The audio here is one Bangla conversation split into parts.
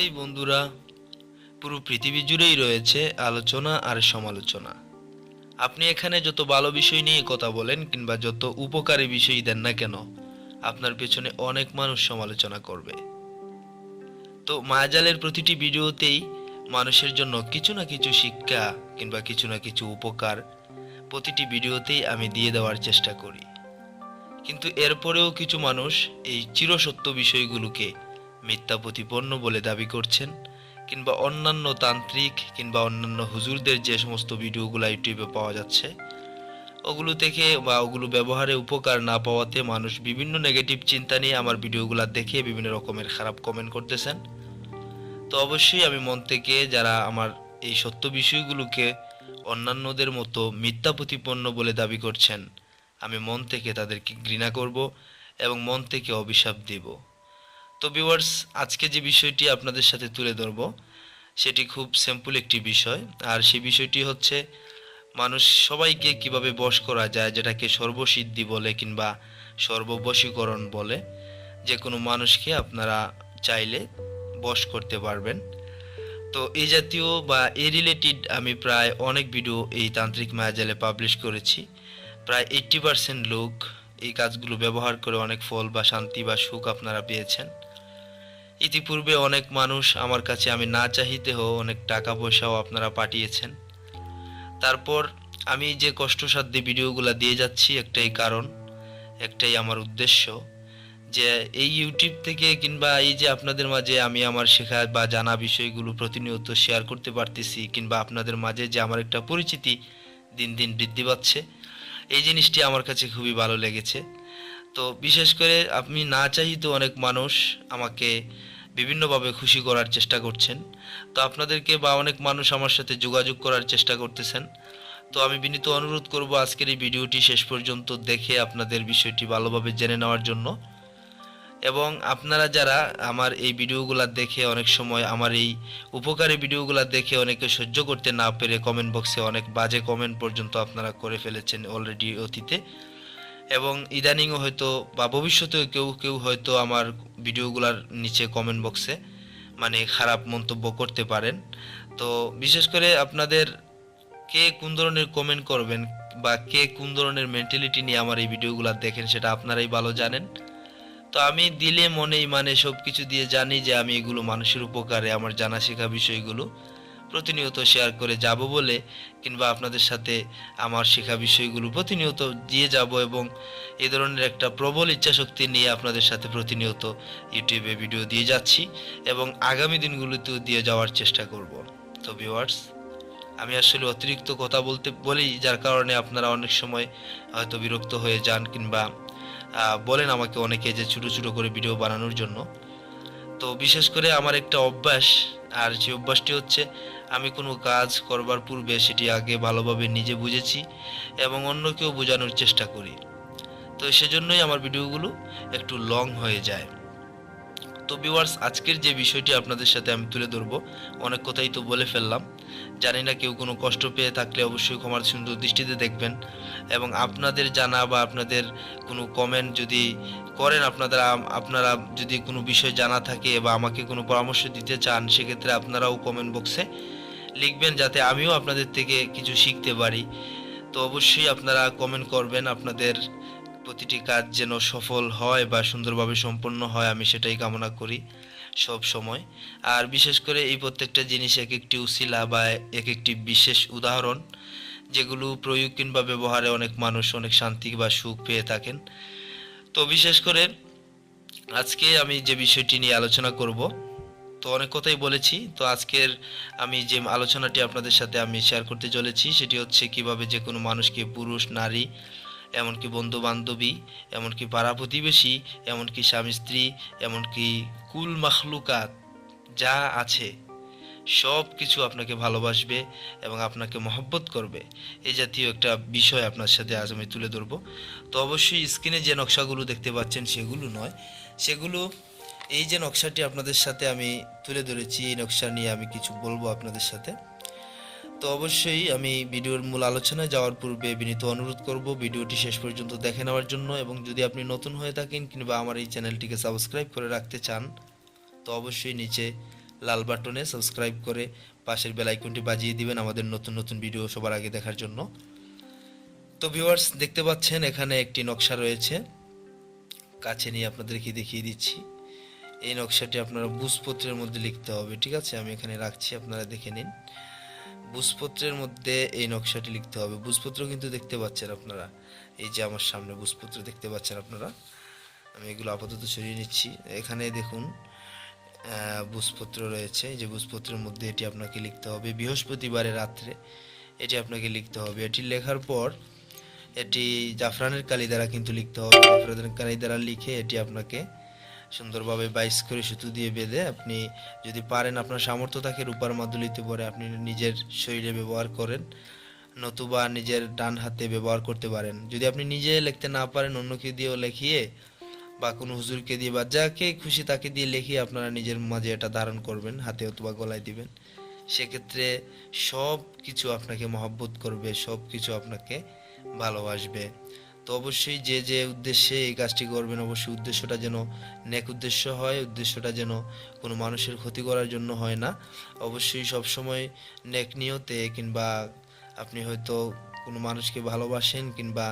এই বন্ধুরা, পুরো পৃথিবী জুড়েই রয়েছে আলোচনা আর সমালোচনা। আপনি এখানে যত ভালো বিষয় নিয়ে কথা বলেন কিংবা যত উপকারী বিষয় দেন না কেন, আপনার পেছনে অনেক মানুষ সমালোচনা করবে। তো মায়াজালের প্রতিটি ভিডিওতেই মানুষের জন্য কিছু না কিছু শিক্ষা কিংবা কিছু না কিছু উপকার প্রতিটি ভিডিওতেই আমি দিয়ে দেওয়ার চেষ্টা করি। কিন্তু এরপরেও কিছু মানুষ এই চিরসত্য বিষয়গুলোকে মিথ্যা প্রতিপন্ন বলে দাবি করছেন, কিংবা অন্যান্য তান্ত্রিক কিংবা অন্যান্য হুজুরদের যে সমস্ত ভিডিওগুলো ইউটিউবে পাওয়া যাচ্ছে, ওগুলো থেকে বা ওগুলো ব্যবহারে উপকার না পাওয়াতে মানুষ বিভিন্ন নেগেটিভ চিন্তা নিয়ে আমার ভিডিওগুলো দেখে বিভিন্ন রকমের খারাপ কমেন্ট করতেছেন। তো অবশ্যই আমি মন থেকে যারা আমার এই সত্য বিষয়গুলোকে অন্যান্যদের মতো মিথ্যা প্রতিপন্ন বলে দাবি করছেন, আমি মন থেকে তাদেরকে ঘৃণা করব এবং মন থেকে অভিশাপ দিব। তো ভিউয়ার্স আজকে যে বিষয়টি আপনাদের সাথে তুলে ধরব, সেটি খুব সিম্পল একটি বিষয়। আর সেই বিষয়টি হচ্ছে, মানুষ সবাইকে কীভাবে বশ করা যায়, যেটাকে সর্বসিদ্ধি বলে কিংবা সর্ববশীকরণ বলে, যে কোনো মানুষকে আপনারা চাইলে বশ করতে পারবেন। তো এই জাতীয় বা এ রিলেটেড আমি প্রায় অনেক ভিডিও এই তান্ত্রিক মায়াজালে পাবলিশ করেছি। প্রায় এইট্টি পার্সেন্ট লোক এই কাজগুলো ব্যবহার করে অনেক ফল বা শান্তি বা সুখ আপনারা পেয়েছেন। ইতিপূর্বে অনেক মানুষ আমার কাছে আমি না চাহিতে চাহিতেও অনেক টাকা পয়সাও আপনারা পাঠিয়েছেন। তারপর আমি যে কষ্টসাধ্য ভিডিওগুলো দিয়ে যাচ্ছি একটাই কারণ, একটাই আমার উদ্দেশ্য, যে এই ইউটিউব থেকে কিংবা এই যে আপনাদের মাঝে আমি আমার শেখা বা জানা বিষয়গুলো প্রতিনিয়ত শেয়ার করতে পারতেছি কিংবা আপনাদের মাঝে যে আমার একটা পরিচিতি দিন দিন বৃদ্ধি পাচ্ছে, এই জিনিসটি আমার কাছে খুবই ভালো লেগেছে। তো বিশেষ করে আপনি না চাইতে অনেক মানুষ আমাকে বিভিন্নভাবে খুশি করার চেষ্টা করছেন। তো আপনাদেরকে বা অনেক মানুষ আমার সাথে যোগাযোগ করার চেষ্টা করতেছেন। তো আমি বিনীত অনুরোধ করব আজকের এই ভিডিওটি শেষ পর্যন্ত দেখে আপনাদের বিষয়টি ভালোভাবে জেনে নেওয়ার জন্য। এবং আপনারা যারা আমার এই ভিডিওগুলো দেখে অনেক সময় আমার এই উপকারী ভিডিওগুলো দেখে অনেকে সহ্য করতে না পেরে কমেন্ট বক্সে অনেক বাজে কমেন্ট পর্যন্ত আপনারা করে ফেলেছেন অলরেডি অতীতে। এবং ইদানিংও হয়তো বা ভবিষ্যতেও কেউ কেউ হয়তো আমার ভিডিওগুলোর নিচে কমেন্ট বক্সে মানে খারাপ মন্তব্য করতে পারেন। তো বিশেষ করে আপনাদের কে কোন ধরনের কমেন্ট করবেন বা কে কোন ধরনের মেন্টালিটি নিয়ে আমার এই ভিডিওগুলো দেখেন সেটা আপনারাই ভালো জানেন। তো আমি দিলে মনেই মানে সব কিছু দিয়ে জানি যে আমি এগুলো মানুষের উপকারে, আমার জানা শেখা বিষয়গুলো। প্রতিনিয়ত শেয়ার করে যাব বলে কিংবা আপনাদের সাথে আমার শেখা বিষয়গুলো প্রতিনিয়ত দিয়ে যাব এবং এ ধরনের একটা প্রবল ইচ্ছাশক্তি নিয়ে আপনাদের সাথে প্রতিনিয়ত ইউটিউবে ভিডিও দিয়ে যাচ্ছি এবং আগামী দিনগুলোতেও দিয়ে যাওয়ার চেষ্টা করব। তো ভিউয়ার্স আমি আসলে অতিরিক্ত কথা বলতে বলি, যার কারণে আপনারা অনেক সময় হয়তো বিরক্ত হয়ে যান কিংবা বলেন আমাকে অনেকে যে ছোটো ছোটো করে ভিডিও বানানোর জন্য। তো বিশেষ করে আমার একটা অভ্যাস, আর যে অভ্যাসটি হচ্ছে আমি কোনো কাজ করবার পূর্বে সেটি আগে ভালোভাবে নিজে বুঝেছি এবং অন্যকেও বোঝানোর চেষ্টা করি। তো সেজন্যই আমার ভিডিওগুলো একটু লং হয়ে যায়। তো ভিউয়ার্স আজকের যে বিষয়টি আপনাদের সাথে আমি তুলে ধরবো, অনেক কথাই তো বলে ফেললাম। জানি না কেউ কোনো কষ্ট পেয়ে থাকলে অবশ্যই ক্ষমার সুন্দর দৃষ্টিতে দেখবেন। এবং আপনাদের জানা বা আপনাদের কোনো কমেন্ট যদি করেন আপনারা আপনারা যদি কোনো বিষয় জানা থাকে বা আমাকে কোনো পরামর্শ দিতে চান, সেক্ষেত্রে আপনারাও কমেন্ট বক্সে লিখবেন যাতে আমিও আপনাদের থেকে কিছু শিখতে পারি। তো অবশ্যই আপনারা কমেন্ট করবেন, আপনাদের প্রতিটি কাজ যেন সফল হয় বা সুন্দরভাবে সম্পন্ন হয়, আমি সেটাই কামনা করি সব সময়। আর বিশেষ করে এই প্রত্যেকটা জিনিস এক একটি উসিলা বা এক একটি বিশেষ উদাহরণ, যেগুলো প্রয়োগ কিংবা ব্যবহারে অনেক মানুষ অনেক শান্তি বা সুখ পেয়ে থাকেন। তো বিশেষ করে আজকে আমি যে বিষয়টি নিয়ে আলোচনা করব, তো অনেক কথাই বলেছি, তো আজকের আমি যে আলোচনাটি আপনাদের সাথে আমি শেয়ার করতে চলেছি, সেটি হচ্ছে কীভাবে যে কোনো মানুষকে পুরুষ, নারী এমনকি বন্ধু বান্ধবী এমনকি পাড়া প্রতিবেশী, এমনকি স্বামী স্ত্রী, এমনকি কুল মাখলুকাত যা আছে সব কিছু আপনাকে ভালোবাসবে এবং আপনাকে মহব্বত করবে। এই জাতীয় একটা বিষয় আপনার সাথে আজ আমি তুলে ধরবো। তো অবশ্যই স্ক্রিনে যে নকশাগুলো দেখতে পাচ্ছেন সেগুলো নয়। সেগুলো, এই যে নকশাটি আপনাদের সাথে আমি তুলে ধরেছি, এই নকশা নিয়ে আমি কিছু বলব আপনাদের সাথে। তো অবশ্যই আমি ভিডিওর মূল আলোচনায় যাওয়ার পূর্বে বিনীত অনুরোধ করব ভিডিওটি শেষ পর্যন্ত দেখে নেওয়ার জন্য এবং যদি আপনি নতুন হয়ে থাকেন কিংবা আমার এই চ্যানেলটিকে সাবস্ক্রাইব করে রাখতে চান, তো অবশ্যই নিচে লাল বাটনে সাবস্ক্রাইব করে পাশের বেল আইকনটি বাজিয়ে দিবেন আমাদের নতুন নতুন ভিডিও সবার আগে দেখার জন্য। তো ভিউয়ার্স, দেখতে পাচ্ছেন এখানে একটি নকশা রয়েছে। কাছে নিয়ে আপনাদেরকে দেখিয়ে দিচ্ছি। এই নকশাটি আপনারা বুঝপত্রের মধ্যে লিখতে হবে, ঠিক আছে? আমি এখানে রাখছি, আপনারা দেখে নিন। বুঝপত্রের মধ্যে এই নকশাটি লিখতে হবে। বুঝপত্র কিন্তু দেখতে পাচ্ছেন আপনারা। এই যে আমার সামনে বুঝপত্র দেখতে পাচ্ছেন আপনারা। আমি এগুলো আপাতত সরিয়ে নিচ্ছি। এখানে দেখুন বুঝপত্র রয়েছে। যে বুঝপত্রের মধ্যে এটি আপনাকে লিখতে হবে। বৃহস্পতিবারে রাত্রে এটি আপনাকে লিখতে হবে। এটি লেখার পর এটি জাফরানের কালি দ্বারা কিন্তু লিখতে হবে। জাফরানের কালি দ্বারা লিখে এটি আপনাকে সুন্দরভাবে বাইশ করে সুতো দিয়ে বেঁধে আপনি যদি পারেন আপনার সামর্থ্য থাকে রূপার মাদুলিতে পরে আপনি নিজের শরীরে ব্যবহার করেন, নতুবা নিজের ডান হাতে ব্যবহার করতে পারেন। যদি আপনি নিজে লিখতে না পারেন, অন্যকে দিয়েও লেখিয়ে বা কোনো হুজুরকে দিয়ে বা যাকে খুশি তাকে দিয়ে লিখিয়ে আপনারা নিজের মাঝে এটা ধারণ করবেন, হাতে অথবা গলায় দিবেন। সেক্ষেত্রে সব কিছু আপনাকে মহব্বত করবে সব কিছু আপনাকে ভালোবাসবে। তো অবশ্যই যে যে উদ্দেশ্যে এই কাজটি করবেন, অবশ্যই উদ্দেশ্যটা যেন নেক উদ্দেশ্য হয়, উদ্দেশ্যটা যেন কোনো মানুষের ক্ষতি করার জন্য হয় না। অবশ্যই সবসময় নেক নিয়তে কিংবা আপনি হয়তো কোনো মানুষকে ভালোবাসেন কিংবা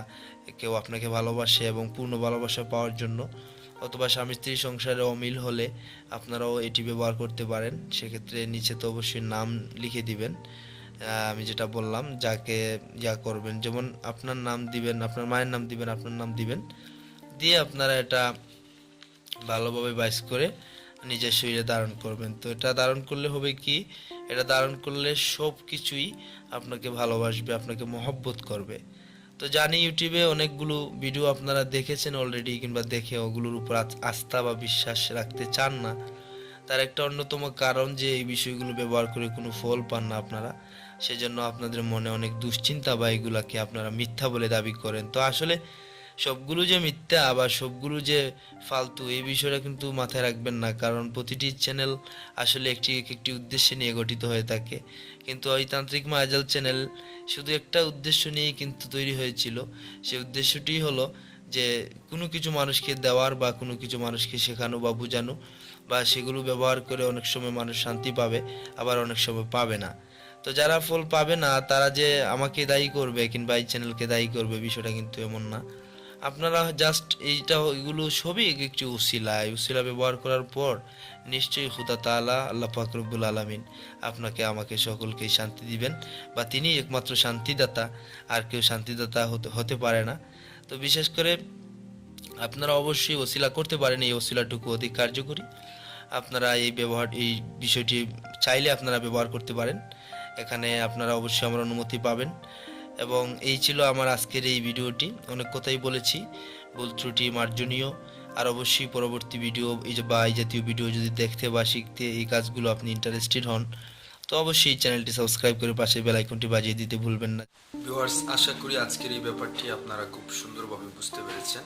কেউ আপনাকে ভালোবাসে এবং পূর্ণ ভালোবাসা পাওয়ার জন্য, অথবা স্বামী স্ত্রী সংসারে অমিল হলে আপনারাও এটি ব্যবহার করতে পারেন। সেক্ষেত্রে নিচে তো অবশ্যই নাম লিখে দিবেন। আমি যেটা বললাম, যাকে ইয়া করবেন, যেমন আপনার নাম দিবেন, আপনার মায়ের নাম দিবেন, আপনার নাম দিবেন, দিয়ে আপনারা এটা ভালোভাবে বাইস করে নিজের শরীরে ধারণ করবেন। তো এটা ধারণ করলে হবে কি? এটা ধারণ করলে সব কিছুই আপনাকে ভালোবাসবে, আপনাকে মহব্বত করবে। তো জানি ইউটিউবে অনেকগুলো ভিডিও আপনারা দেখেছেন অলরেডি, কিংবা দেখে ওগুলোর উপর আস্থা বা বিশ্বাস রাখতে চান না। তার একটা অন্যতম কারণ যে এই বিষয়গুলো ব্যবহার করে কোনো ফল পান না আপনারা, সেজন্য আপনাদের মনে অনেক দুশ্চিন্তা বা এগুলাকে আপনারা মিথ্যা বলে দাবি করেন। তো আসলে সবগুলো যে মিথ্যা আবার সবগুলো যে ফালতু এই বিষয়টা কিন্তু মাথায় রাখবেন না, কারণ প্রতিটি চ্যানেল আসলে একটি এক একটি উদ্দেশ্যে নিয়ে গঠিত হয়ে থাকে। কিন্তু ওই তান্ত্রিক মায়াজাল চ্যানেল শুধু একটা উদ্দেশ্য নিয়েই কিন্তু তৈরি হয়েছিল। সেই উদ্দেশ্যটি হলো যে কোনো কিছু মানুষকে দেওয়ার বা কোনো কিছু মানুষকে শেখানো বা বোঝানো বা সেগুলো ব্যবহার করে অনেক সময় মানুষ শান্তি পাবে, আবার অনেক সময় পাবে না। তো যারা ফল পাবে না, তারা যে আমাকে দায়ী করবে কিংবা এই চ্যানেলকে দায়ী করবে বিষয়টা কিন্তু এমন না। আপনারা জাস্ট এইটা এগুলো সবই এক একটি এই উসিলা ব্যবহার করার পর নিশ্চয়ই খুদা তাআলা, আল্লাহ পাক রব্বুল আলামিন আপনাকে, আমাকে সকলকেই শান্তি দিবেন বা তিনি একমাত্র শান্তিদাতা, আর কেউ শান্তিদাতা হতে পারে না। তো বিশেষ করে আপনারা অবশ্যই ওসিলা করতে পারেন, এই ওসিলাটুকু অধিক কার্যকরী। আপনারা এই ব্যবহার, এই বিষয়টি চাইলে আপনারা ব্যবহার করতে পারেন। এখানে আপনারা অবশ্যই আমার অনুমতি পাবেন। এবং এই ছিল আমার আজকের এই ভিডিওটি। অনেক কথাই বলেছি, ভুল ত্রুটি মার্জনীয়। আর অবশ্যই পরবর্তী ভিডিও বা, এই জাতীয় ভিডিও যদি দেখতে বা শিখতে এই কাজগুলো আপনি ইন্টারেস্টেড হন, তো অবশ্যই এই চ্যানেলটি সাবস্ক্রাইব করে পাশে বেল আইকনটি বাজিয়ে দিতে ভুলবেন না। ভিউয়ার্স আশা করি আজকের এই ব্যাপারটি আপনারা খুব সুন্দরভাবে বুঝতে পেরেছেন।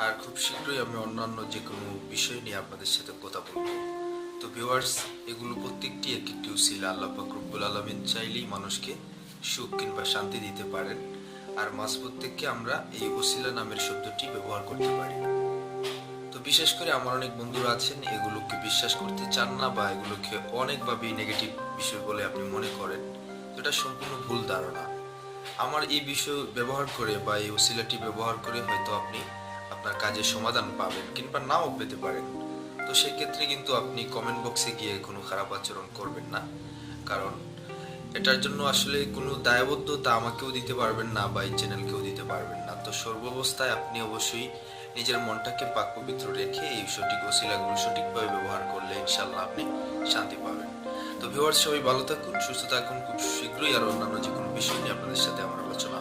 আর খুব শীঘ্রই আমি অন্যান্য যে কোনো বিষয় নিয়ে আপনাদের সাথে কথা বলব। তো ভিউয়ার্স এগুলো প্রত্যেকটি এক একটি উসিলা আল্লাহ রব্বুল আলমিন চাইলেই মানুষকে সুখ কিংবা শান্তি দিতে পারেন। আর মাস প্রত্যেককে আমরা এই ওসিলা নামের শব্দটি ব্যবহার করতে পারি। তো বিশেষ করে আমার অনেক বন্ধুরা আছেন, এগুলোকে বিশ্বাস করতে চান না বা এগুলোকে অনেকভাবেই নেগেটিভ বিষয় বলে আপনি মনে করেন। এটা সম্পূর্ণ ভুল ধারণা। আমার এই বিষয় ব্যবহার করে বা এই ওসিলাটি ব্যবহার করে হয়তো আপনি আপনার কাজের সমাধান পাবেন কিংবা নাও পেতে পারেন। তো সেক্ষেত্রে কিন্তু আপনি কমেন্ট বক্সে গিয়ে কোনো খারাপ আচরণ করবেন না। কারণ এটার জন্য আসলে কোনো দায়বদ্ধতা আমাকেও দিতে পারবেন না বা এই চ্যানেলকেও দিতে পারবেন না। তো সর্বাবস্থায় আপনি অবশ্যই নিজের মনটাকে পাক পবিত্র রেখে এই সঠিক ওসিলাগুলো সঠিকভাবে ব্যবহার করলে ইনশাল্লাহ আপনি শান্তি পাবেন। তো ভিউয়ার্স সবাই ভালো থাকুন, সুস্থ থাকুন, খুব শীঘ্রই আর অন্যান্য যে কোনো বিষয় নিয়ে আপনাদের সাথে আমার আলোচনা